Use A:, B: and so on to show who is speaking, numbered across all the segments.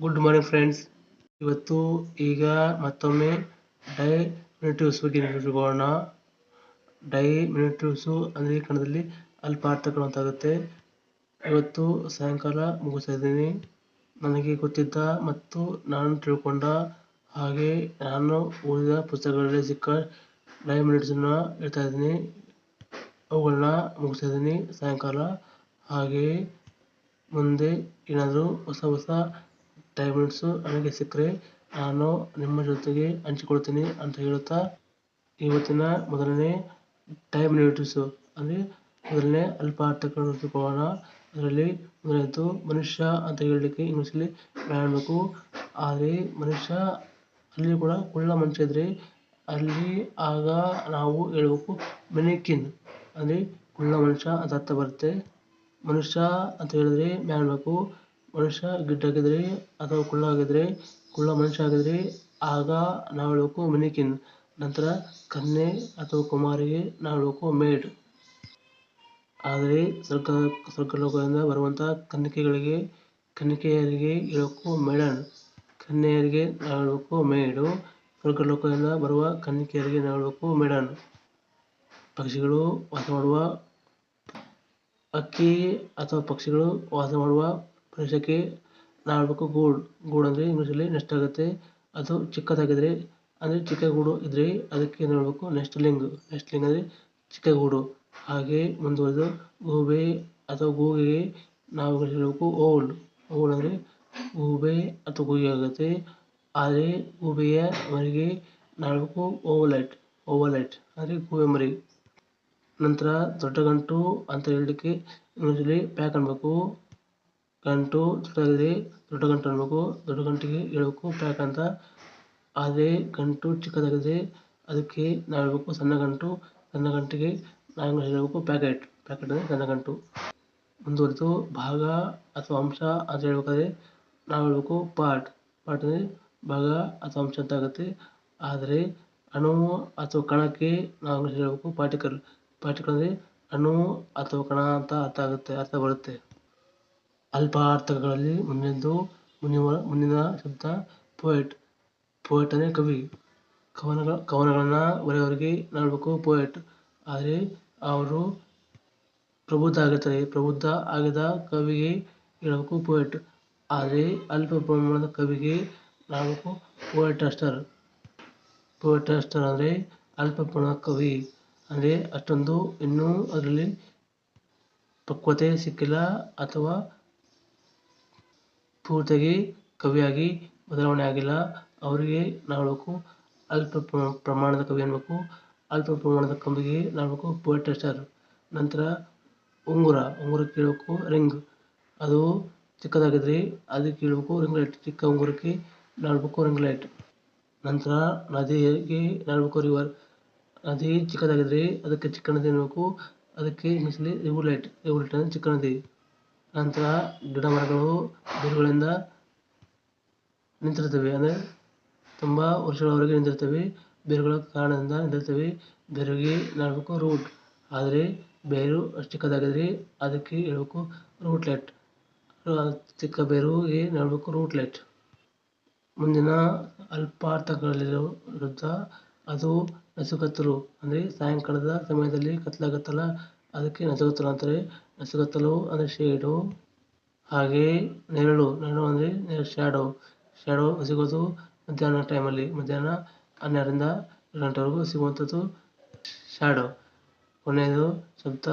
A: Good morning friends ಇವತ್ತು ಈಗ ಮತ್ತೊಮ್ಮೆ ಡೈ ಮಿನಿಟಿವ್ಸ್ ಬಗ್ಗೆ ಡೈ ಮಿನಿಟಿವ್ಸು ಅಂದರೆ ಕನ್ನಡದಲ್ಲಿ ಅಲ್ಪಾರ್ಥಗಳು ಅಂತಾಗುತ್ತೆ. ಇವತ್ತು ಸಾಯಂಕಾಲ ಮುಗಿಸ್ತಾ ನನಗೆ ಗೊತ್ತಿದ್ದ ಮತ್ತು ನಾನು ತಿಳ್ಕೊಂಡ ಹಾಗೆ ನಾನು ಓದಿದ ಪುಸ್ತಕಗಳಲ್ಲಿ ಸಿಕ್ಕ ಡೈ ಮಿನಿಟ್ಸನ್ನ ಹೇಳ್ತಾ ಇದ್ದೀನಿ. ಅವುಗಳನ್ನ ಮುಗಿಸ್ತಾ ಇದ್ದೀನಿ ಸಾಯಂಕಾಲ. ಹಾಗೆಯೇ ಮುಂದೆ ಏನಾದರೂ ಹೊಸ ಹೊಸ ಟೈಮ್ ಮಿನಿಟ್ಸು ನನಗೆ ಸಿಕ್ಕರೆ ನಾನು ನಿಮ್ಮ ಜೊತೆಗೆ ಹಂಚಿಕೊಳ್ತೀನಿ ಅಂತ ಹೇಳುತ್ತಾ ಇವತ್ತಿನ ಮೊದಲನೇ ಟೈಮ್ ಮಿನಿಟ್ಸು ಅಂದರೆ ಮೊದಲನೇ ಅಲ್ಪ ಅರ್ಥಗಳನ್ನು ತಿಳ್ಕೊಳ್ಳೋಣ ಅದರಲ್ಲಿ ಮೊದಲನೇದು ಮನುಷ್ಯ ಅಂತ ಹೇಳಲಿಕ್ಕೆ ಇಂಗ್ಲೀಷಲ್ಲಿ ಮಾಡಬೇಕು ಆದರೆ ಮನುಷ್ಯ ಅಲ್ಲಿ ಕೂಡ ಕುಳ್ಳ ಮನುಷ್ಯ ಇದ್ದರೆ ಅಲ್ಲಿ ಆಗ ನಾವು ಹೇಳಬೇಕು ಮೆನಿಕಿನ್. ಅಂದರೆ ಕುಳ್ಳ ಮನುಷ್ಯ ಅಂತ ಅರ್ಥ ಬರುತ್ತೆ. ಮನುಷ್ಯ ಅಂತ ಹೇಳಿದ್ರೆ ಮಾಡಬೇಕು ಮನುಷ್ಯ ಗಿಡ್ಡಾಗಿದ್ರೆ ಅಥವಾ ಕುಳ್ಳ ಆಗಿದ್ರೆ ಕುಳ್ಳ ಮನುಷ್ಯ ಆಗಿದ್ರೆ ಆಗ ನಾವು ಹೇಳಬೇಕು ಮನಿಕಿನ್. ನಂತರ ಕನ್ಯೆ ಅಥವಾ ಕುಮಾರಿಗೆ ನಾವು ಹೇಳಬೇಕು ಮೇಡ್. ಆದರೆ ಸ್ವರ್ಗ, ಸ್ವರ್ಗಲೋಕದಿಂದ ಬರುವಂಥ ಕನ್ನಿಕೆಗಳಿಗೆ ಕನ್ನಿಕೆಯರಿಗೆ ಹೇಳಬೇಕು ಮೇಡನ್. ಕನ್ಯೆಯರಿಗೆ ನಾವು ಹೇಳಬೇಕು ಮೇಡು. ಸ್ವರ್ಗಲೋಕದಿಂದ ಬರುವ ಕನ್ನಿಕೆಯರಿಗೆ ನಾವು ಹೇಳಬೇಕು ಮೇಡನ್. ಪಕ್ಷಿಗಳು ವಾಸ ಮಾಡುವ ಹಕ್ಕಿ ಅಥವಾ ಪಕ್ಷಿಗಳು ವಾಸ ಮಾಡುವ ಪ್ರದೇಶಕ್ಕೆ ನಾಲ್ಕು ಗೂಡು ಗೂಡು ಅಂದರೆ ಇಂಗ್ಲೀಷಲ್ಲಿ ನೆಸ್ಟ್ ಆಗುತ್ತೆ. ಅದು ಚಿಕ್ಕದಾಗಿದ್ದರೆ ಅಂದರೆ ಚಿಕ್ಕ ಗೂಡು ಇದ್ದರೆ ಅದಕ್ಕೆ ಏನು ಹೇಳಬೇಕು ನೆಸ್ಟ್ಲಿಂಗ್ ನೆಸ್ಟ್ಲಿಂಗ್ ಅಂದರೆ ಚಿಕ್ಕ ಗೂಡು. ಹಾಗೆ ಮುಂದುವರೆದು ಗೂಬೆ ಅಥವಾ ಗೂಗೆ ನಾವು ಹೇಳಬೇಕು ಓಲ್. ಓಲ್ ಅಂದರೆ ಗೂಬೆ ಅಥವಾ ಗೂಗೆ ಆಗುತ್ತೆ. ಆದರೆ ಗೂಬೆಯ ಮರಿಗೆ ನಾಲ್ಕು ಓವಲೈಟ್ ಓವಲೈಟ್ ಅಂದರೆ ಗೂಬೆ ಮರಿ. ನಂತರ ದೊಡ್ಡ ಗಂಟು ಅಂತ ಹೇಳಲಿಕ್ಕೆ ಇಂಗ್ಲೀಷಲ್ಲಿ ಪ್ಯಾಕ್ ಅನ್ಬೇಕು. ಗಂಟು ಚಿಕ್ಕದಾಗಿದೆ ದೊಡ್ಡ ಗಂಟು ಅನ್ಬೇಕು ದೊಡ್ಡ ಗಂಟಿಗೆ ಹೇಳ್ಬೇಕು ಪ್ಯಾಕ್ ಅಂತ. ಆದರೆ ಗಂಟು ಚಿಕ್ಕದಾಗಿದೆ ಅದಕ್ಕೆ ನಾವು ಹೇಳಬೇಕು ಸಣ್ಣ ಗಂಟು, ಸಣ್ಣ ಗಂಟಿಗೆ ನಾವು ಹೇಳಬೇಕು ಪ್ಯಾಕೆಟ್ ಪ್ಯಾಕೆಟ್ ಅಂದರೆ ಸಣ್ಣ ಗಂಟು. ಮುಂದುವರೆದು ಭಾಗ ಅಥವಾ ಅಂಶ ಅಂತ ಹೇಳ್ಬೇಕಾದ್ರೆ ನಾವು ಹೇಳಬೇಕು ಪಾರ್ಟ್ ಪಾರ್ಟ್ ಅಂದರೆ ಭಾಗ ಅಥವಾ ಅಂಶ ಅಂತ ಆಗುತ್ತೆ. ಆದರೆ ಅಣು ಅಥವಾ ಕಣಕ್ಕೆ ನಾವು ಹೇಳಬೇಕು ಪಾರ್ಟಿಕಲ್ ಪಾರ್ಟಿಕಲ್ ಅಂದರೆ ಅಣು ಅಥವಾ ಕಣ ಅಂತ ಅರ್ಥ ಆಗುತ್ತೆ, ಅರ್ಥ ಬರುತ್ತೆ. ಅಲ್ಪ ಅರ್ಥಗಳಲ್ಲಿ ಮುಂದಿನದು ಮುಂದಿನ ಮುಂದಿನ ಶಬ್ದ ಪೋಯೆಟ್ ಪೋಯೆಟ್ ಅಂದರೆ ಕವಿ. ಕವನಗಳ, ಕವನಗಳನ್ನು ಬರೆಯೋರಿಗೆ ನೋಡಬೇಕು ಪೋಯೆಟ್ ಆದರೆ ಅವರು ಪ್ರಬುದ್ಧ ಆಗಿರ್ತಾರೆ ಪ್ರಬುದ್ಧ ಆಗಿದ ಕವಿಗೆ ಹೇಳಬೇಕು ಪೋಯೆಟ್ ಆದರೆ ಅಲ್ಪ ಪ್ರಮಾಣದ ಕವಿಗೆ ನಾವು ಪೋಯೆಟಸ್ಟರ್ ಪೋಯೆಟಸ್ಟರ್ ಅಂದರೆ ಅಲ್ಪ ಪ್ರಮಾಣದ ಕವಿ. ಅಂದರೆ ಅಷ್ಟೊಂದು ಇನ್ನೂ ಅದರಲ್ಲಿ ಪಕ್ವತೆ ಸಿಕ್ಕಿಲ್ಲ ಅಥವಾ ಪೂರ್ತಿಯಾಗಿ ಕವಿಯಾಗಿ ಬದಲಾವಣೆ ಆಗಿಲ್ಲ. ಅವರಿಗೆ ನಾವು ಅಲ್ಪ ಪ್ರಮಾಣದ ಕವಿ ಅನ್ಬೇಕು. ಅಲ್ಪ ಪ್ರಮಾಣದ ಕವಿಗೆ ನಾವು ಹೇಳಬೇಕು ಸ್ಟಾರ್ ನಂತರ ಉಂಗುರ ಉಂಗುರ ಕೇಳಬೇಕು, ರಿಂಗ್. ಅದು ಚಿಕ್ಕದಾಗಿದ್ರಿ ಅದಕ್ಕೆ ಕೇಳಬೇಕು, ರಿಂಗ್ ಲೈಟ್ ಚಿಕ್ಕ ಉಂಗುರಕ್ಕೆ ನಾವು ರಿಂಗ್ ಲೈಟ್ ನಂತರ ನದಿಗೆ ನಾವು ಹೇಳಬೇಕು ರಿವರ್ ನದಿ ಚಿಕ್ಕದಾಗಿದ್ರಿ ಅದಕ್ಕೆ ಚಿಕ್ಕ ನದಿ ಅನ್ನಬೇಕು ಅದಕ್ಕೆ ಇಂಗ್ಲೀಷಲ್ಲಿ ರಿವುಲೈಟ್ ರಿವುಲೈಟ್ ಅಂದರೆ ಚಿಕ್ಕ ನದಿ. ನಂತರ ಗಿಡ ಮರಗಳು ಬೇರುಗಳಿಂದ ನಿಂತಿರುತ್ತವೆ. ಅಂದರೆ ತುಂಬ ವರ್ಷಗಳವರೆಗೆ ನಿಂತಿರ್ತವೆ ಬೇರುಗಳ ಕಾರಣದಿಂದ ನಿಂತಿರ್ತವೆ ಬೇರಿಗೆ ನೆಡಬೇಕು ರೂಟ್ ಆದರೆ ಬೇರು ಅಷ್ಟು ಚಿಕ್ಕದಾಗಿದ್ರೆ ಅದಕ್ಕೆ ಹೇಳಬೇಕು ರೂಟ್ಲೆಟ್ ಚಿಕ್ಕ ಬೇರುಗೆ ನೆಡಬೇಕು ರೂಟ್ಲೆಟ್ ಮುಂದಿನ ಅಲ್ಪಾರ್ಥಗಳಲ್ಲಿರೋ ವಿರುದ್ಧ ಅದು ನಸುಗತ್ತಲು ಅಂದರೆ ಸಾಯಂಕಾಲದ ಸಮಯದಲ್ಲಿ ಕತ್ತಲಾಗುತ್ತಲ್ಲ, ಅದಕ್ಕೆ ನಸುಗತ್ತಲು ಅಂತಾರೆ. ನಸುಗತ್ತಲು ಅಂದರೆ ಶೇಡು, ಹಾಗೆ ನೆರಳು. ನೆರಳು ಅಂದರೆ ಶ್ಯಾಡೋ ಶ್ಯಾಡೋ ಸಿಗೋದು ಮಧ್ಯಾಹ್ನ ಟೈಮಲ್ಲಿ ಮಧ್ಯಾಹ್ನ ಹನ್ನೆರಡರಿಂದ ಗಂಟೆವರೆಗೂ ಸಿಗುವಂಥದ್ದು ಶ್ಯಾಡೋ ಕೊನೆಯದು ಶಬ್ದ,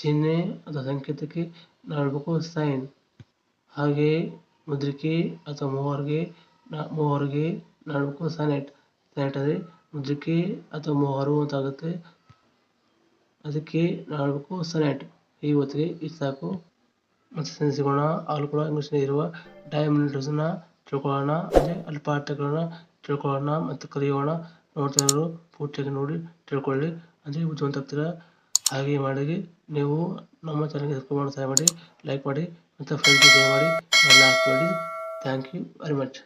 A: ಚಿಹ್ನೆ, ಅಥವಾ ಸಂಕೇತಕ್ಕೆ ನಾವು ಸೈನ್ ಹಾಗೆ ಮುದ್ರಿಕೆ ಅಥವಾ ಮೂವರಿಗೆ ಮೂವರಿಗೆ ಹೇಳಬೇಕು ಸನೆಟ್ ಸನೆಟ್ ಅಂದರೆ ಮುದ್ರಿಕೆ ಅಥವಾ ಮೂವರು ಅಂತ ಆಗುತ್ತೆ. ಅದಕ್ಕೆ ನಾವು ಹೇಳಬೇಕು ಸನೆಟ್ ಈ ಹೊತ್ತಿಗೆ ಇಷ್ಟು ಸಾಕು. ಮತ್ತೆ ಸಿಗೋಣ ಆಗಲೂ ಕೂಡ ಇಂಗ್ಲೀಷ್ನಲ್ಲಿ ಇರುವ ಡೈಮಿನಿಟ್ಸನ್ನ ತಿಳ್ಕೊಳ್ಳೋಣ. ಅಂದರೆ ಅಲ್ಪಾರ್ಥಗಳನ್ನ ತಿಳ್ಕೊಳ್ಳೋಣ ಮತ್ತು ಕಲಿಯೋಣ. ನೋಡ್ತಾ ಇರೋರು ಪೂರ್ತಿಯಾಗಿ ನೋಡಿ ತಿಳ್ಕೊಳ್ಳಿ. ಅಂದರೆ ಬುದ್ಧಿವಂತ ಆಗ್ತೀರ ಹಾಗೆ ಮಾಡಿ ನೀವು ನಮ್ಮ ಚಾನಲ್ಗೆ ಸಬ್ಸ್ಕ್ರೈಬ್ ಮಾಡಿ ಸಹಾಯ ಮಾಡಿ ಲೈಕ್ ಮಾಡಿ ಮತ್ತು ಫ್ರೆಂಡ್ಸ್ ಶೇರ್ ಮಾಡಿ. ಎಲ್ಲ ಮಾಡಿ ಥ್ಯಾಂಕ್ ಯು ವೆರಿ ಮಚ್